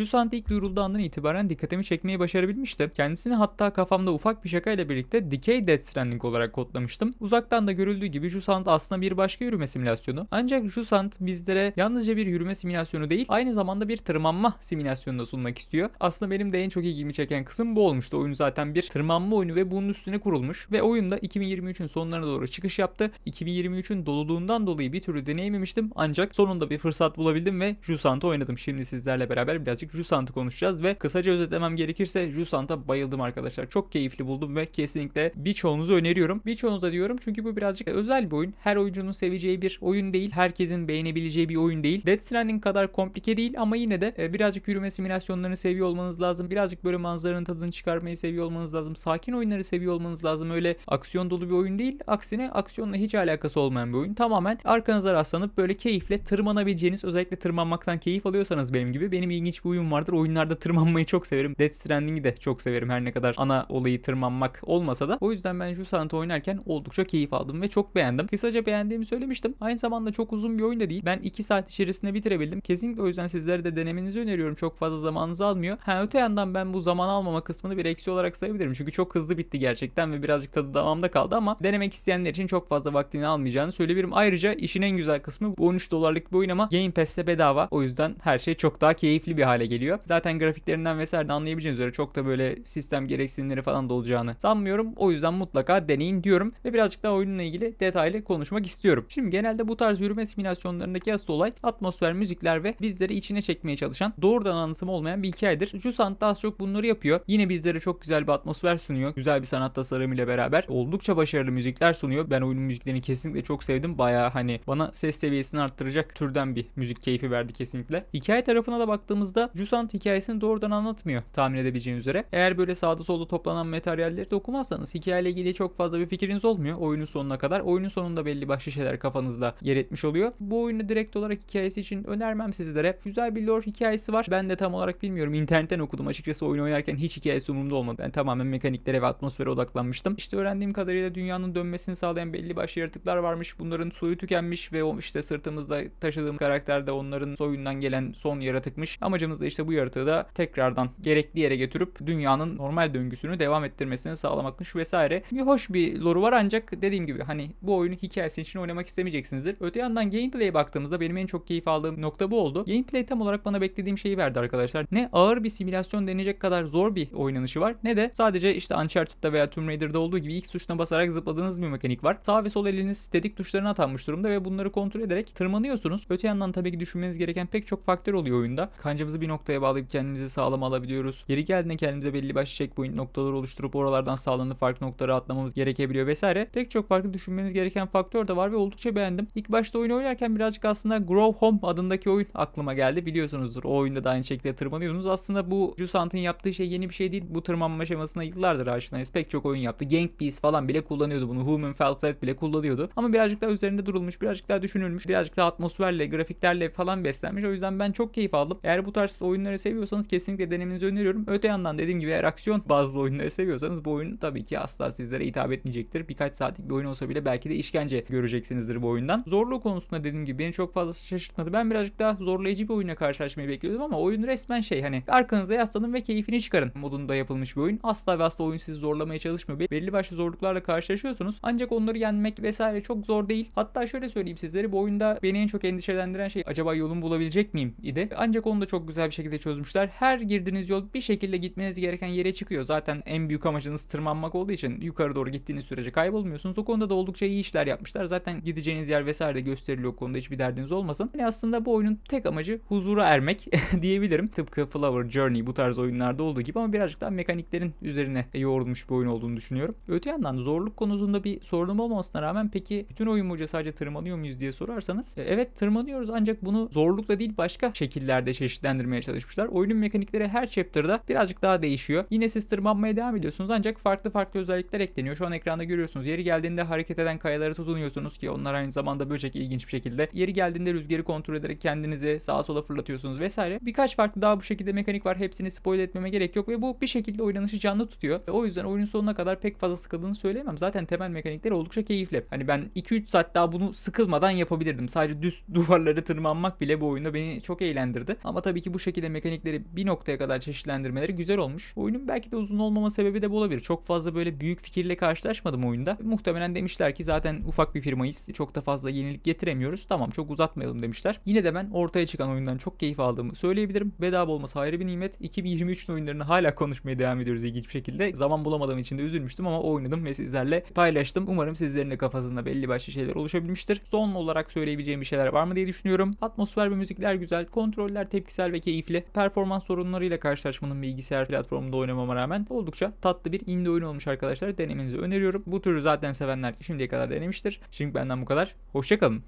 Jusant ilk duyurulduğu andan itibaren dikkatimi çekmeyi başarabilmişti. Kendisini hatta kafamda ufak bir şakayla birlikte Decay Death Stranding olarak kodlamıştım. Uzaktan da görüldüğü gibi Jusant aslında bir başka yürüme simülasyonu. Ancak Jusant bizlere yalnızca bir yürüme simülasyonu değil, aynı zamanda bir tırmanma simülasyonu da sunmak istiyor. Aslında benim de en çok ilgimi çeken kısım bu olmuştu. Oyun zaten bir tırmanma oyunu ve bunun üstüne kurulmuş. Ve oyunda 2023'ün sonlarına doğru çıkış yaptı. 2023'ün doluluğundan dolayı bir türlü deneyememiştim. Ancak sonunda bir fırsat bulabildim ve Jusant'ı oynadım. Şimdi sizlerle beraber birazcık Jusant'ı konuşacağız ve kısaca özetlemem gerekirse Jusant'a bayıldım arkadaşlar. Çok keyifli buldum ve kesinlikle birçoğunuza öneriyorum. Birçoğunuza diyorum çünkü bu birazcık özel bir oyun. Her oyuncunun seveceği bir oyun değil. Herkesin beğenebileceği bir oyun değil. Death Stranding kadar komplike değil ama yine de e, birazcık yürüme simülasyonlarını seviyor olmanız lazım. Birazcık böyle manzaranın tadını çıkarmayı seviyor olmanız lazım. Sakin oyunları seviyor olmanız lazım. Öyle aksiyon dolu bir oyun değil. Aksine aksiyonla hiç alakası olmayan bir oyun. Tamamen arkanıza rastlanıp böyle keyifle tırmanabileceğiniz özellikle tırmanmaktan keyif alıyorsanız benim gibi benim ilginç bir oyun vardır. Oyunlarda tırmanmayı çok severim. Death Stranding'i de çok severim her ne kadar ana olayı tırmanmak olmasa da. O yüzden ben şu sanatı oynarken oldukça keyif aldım ve çok beğendim. Kısaca beğendiğimi söylemiştim. Aynı zamanda çok uzun bir oyun da değil. Ben 2 saat içerisinde bitirebildim. Kesinlikle o yüzden sizlere de denemenizi öneriyorum. Çok fazla zamanınızı almıyor. Ha öte yandan ben bu zaman almama kısmını bir eksi olarak sayabilirim. Çünkü çok hızlı bitti gerçekten ve birazcık tadı damağımda kaldı ama denemek isteyenler için çok fazla vaktini almayacağını söyleyebilirim. Ayrıca işin en güzel kısmı bu 13 dolarlık bir oyun ama Game Pass'te bedava. O yüzden her şey çok daha keyifli bir hale geliyor. Zaten grafiklerinden vesaire de anlayabileceğiniz üzere çok da böyle sistem gereksinimleri falan da olacağını sanmıyorum. O yüzden mutlaka deneyin diyorum ve birazcık daha oyunla ilgili detaylı konuşmak istiyorum. Şimdi genelde bu tarz yürüme simülasyonlarındaki asıl olay atmosfer, müzikler ve bizleri içine çekmeye çalışan doğrudan anlatımı olmayan bir hikayedir. Jusant da az çok bunları yapıyor. Yine bizlere çok güzel bir atmosfer sunuyor. Güzel bir sanat tasarımıyla beraber oldukça başarılı müzikler sunuyor. Ben oyunun müziklerini kesinlikle çok sevdim. Baya hani bana ses seviyesini arttıracak türden bir müzik keyfi verdi kesinlikle. Hikaye tarafına da baktığımızda Jusant hikayesini doğrudan anlatmıyor tahmin edebileceğiniz üzere. Eğer böyle sağda solda toplanan materyalleri de okumazsanız hikayeyle ilgili çok fazla bir fikriniz olmuyor oyunun sonuna kadar. Oyunun sonunda belli başlı şeyler kafanızda yer etmiş oluyor. Bu oyunu direkt olarak hikayesi için önermem sizlere. Güzel bir lore hikayesi var. Ben de tam olarak bilmiyorum. İnternetten okudum. Açıkçası oyun oynarken hiç hikayesi umurumda olmadı. Ben tamamen mekaniklere ve atmosfere odaklanmıştım. İşte öğrendiğim kadarıyla dünyanın dönmesini sağlayan belli başlı yaratıklar varmış. Bunların soyu tükenmiş ve o işte sırtımızda taşıdığım karakter de onların soyundan gelen son yaratıkmış. Amacımız da işte bu yaratığı da tekrardan gerekli yere götürüp dünyanın normal döngüsünü devam ettirmesini sağlamakmış vesaire. Bir hoş bir lore'u var ancak dediğim gibi hani bu oyunu hikayesi için oynamak istemeyeceksinizdir. Öte yandan gameplay'e baktığımızda benim en çok keyif aldığım nokta bu oldu. Gameplay tam olarak bana beklediğim şeyi verdi arkadaşlar. Ne ağır bir simülasyon denecek kadar zor bir oynanışı var ne de sadece işte Uncharted'da veya Tomb Raider'da olduğu gibi ilk tuşuna basarak zıpladığınız bir mekanik var. Sağ ve sol eliniz tetik tuşlarına atanmış durumda ve bunları kontrol ederek tırmanıyorsunuz. Öte yandan tabii ki düşünmeniz gereken pek çok faktör oluyor oyunda. Kancamızı bir noktaya bağlayıp kendimizi sağlam alabiliyoruz. Yeri geldiğinde kendimize belli başlı checkpoint noktaları oluşturup oralardan sağlanıp farklı noktalara atlamamız gerekebiliyor vesaire. Pek çok farklı düşünmeniz gereken faktör de var ve oldukça beğendim. İlk başta oyunu oynarken birazcık aslında Grow Home adındaki oyun aklıma geldi. Biliyorsunuzdur o oyunda da aynı şekilde tırmanıyordunuz. Aslında bu Jusant'ın yaptığı şey yeni bir şey değil. Bu tırmanma şemasına yıllardır aşinayız. Pek çok oyun yaptı. Gang Beasts falan bile kullanıyordu bunu. Human Fell Flat bile kullanıyordu. Ama birazcık daha üzerinde durulmuş, birazcık daha düşünülmüş, birazcık daha atmosferle, grafiklerle falan beslenmiş. O yüzden ben çok keyif aldım. Eğer bu tarz oyunları seviyorsanız kesinlikle denemenizi öneriyorum. Öte yandan dediğim gibi eğer aksiyon bazlı oyunları seviyorsanız bu oyun tabii ki asla sizlere hitap etmeyecektir. Birkaç saatlik bir oyun olsa bile belki de işkence göreceksinizdir bu oyundan. Zorluğu konusunda dediğim gibi beni çok fazla şaşırtmadı. Ben birazcık daha zorlayıcı bir oyuna karşılaşmayı bekliyordum ama oyun resmen şey hani arkanıza yaslanın ve keyfini çıkarın modunda yapılmış bir oyun. Asla ve asla oyun sizi zorlamaya çalışmıyor. Belli başlı zorluklarla karşılaşıyorsunuz. Ancak onları yenmek vesaire çok zor değil. Hatta şöyle söyleyeyim sizlere bu oyunda beni en çok endişelendiren şey acaba yolun bulabilecek miyim idi. Ancak onu da çok güzel bir şekilde çözmüşler. Her girdiğiniz yol bir şekilde gitmeniz gereken yere çıkıyor. Zaten en büyük amacınız tırmanmak olduğu için yukarı doğru gittiğiniz sürece kaybolmuyorsunuz. O konuda da oldukça iyi işler yapmışlar. Zaten gideceğiniz yer vesaire de gösteriliyor o konuda hiçbir derdiniz olmasın. Yani aslında bu oyunun tek amacı huzura ermek diyebilirim. Tıpkı Flower Journey bu tarz oyunlarda olduğu gibi ama birazcık daha mekaniklerin üzerine yoğrulmuş bir oyun olduğunu düşünüyorum. Öte yandan zorluk konusunda bir sorunum olmamasına rağmen peki bütün oyun boyunca sadece tırmanıyor muyuz diye sorarsanız e, evet tırmanıyoruz ancak bunu zorlukla değil başka şekillerde çeşitlendirmeye çalışmışlar. Oyunun mekanikleri her chapter'da birazcık daha değişiyor. Yine siz tırmanmaya devam ediyorsunuz ancak farklı farklı özellikler ekleniyor. Şu an ekranda görüyorsunuz. Yeri geldiğinde hareket eden kayalara tutunuyorsunuz ki onlar aynı zamanda böcek ilginç bir şekilde. Yeri geldiğinde rüzgarı kontrol ederek kendinizi sağa sola fırlatıyorsunuz vesaire. Birkaç farklı daha bu şekilde mekanik var. Hepsini spoil etmeme gerek yok ve bu bir şekilde oynanışı canlı tutuyor. O yüzden oyunun sonuna kadar pek fazla sıkıldığını söyleyemem. Zaten temel mekanikleri oldukça keyifli. Hani ben 2-3 saat daha bunu sıkılmadan yapabilirdim. Sadece düz duvarları tırmanmak bile bu oyunda beni çok eğlendirdi. Ama tabii ki bu şekilde şekilde mekanikleri bir noktaya kadar çeşitlendirmeleri güzel olmuş. Oyunun belki de uzun olmama sebebi de bu olabilir. Çok fazla böyle büyük fikirle karşılaşmadım oyunda. Muhtemelen demişler ki zaten ufak bir firmayız. Çok da fazla yenilik getiremiyoruz. Tamam çok uzatmayalım demişler. Yine de ben ortaya çıkan oyundan çok keyif aldığımı söyleyebilirim. Bedava olması ayrı bir nimet. 2023'ün oyunlarını hala konuşmaya devam ediyoruz ilginç bir şekilde. Zaman bulamadığım için de üzülmüştüm ama oynadım ve sizlerle paylaştım. Umarım sizlerin de kafasında belli başlı şeyler oluşabilmiştir. Son olarak söyleyebileceğim bir şeyler var mı diye düşünüyorum. Atmosfer ve müzikler güzel. Kontroller tepkisel ve keyifli. Performans sorunlarıyla karşılaşmanın bilgisayar platformunda oynamama rağmen oldukça tatlı bir indie oyun olmuş arkadaşlar. Denemenizi öneriyorum. Bu türü zaten sevenler şimdiye kadar denemiştir. Şimdi benden bu kadar. Hoşçakalın.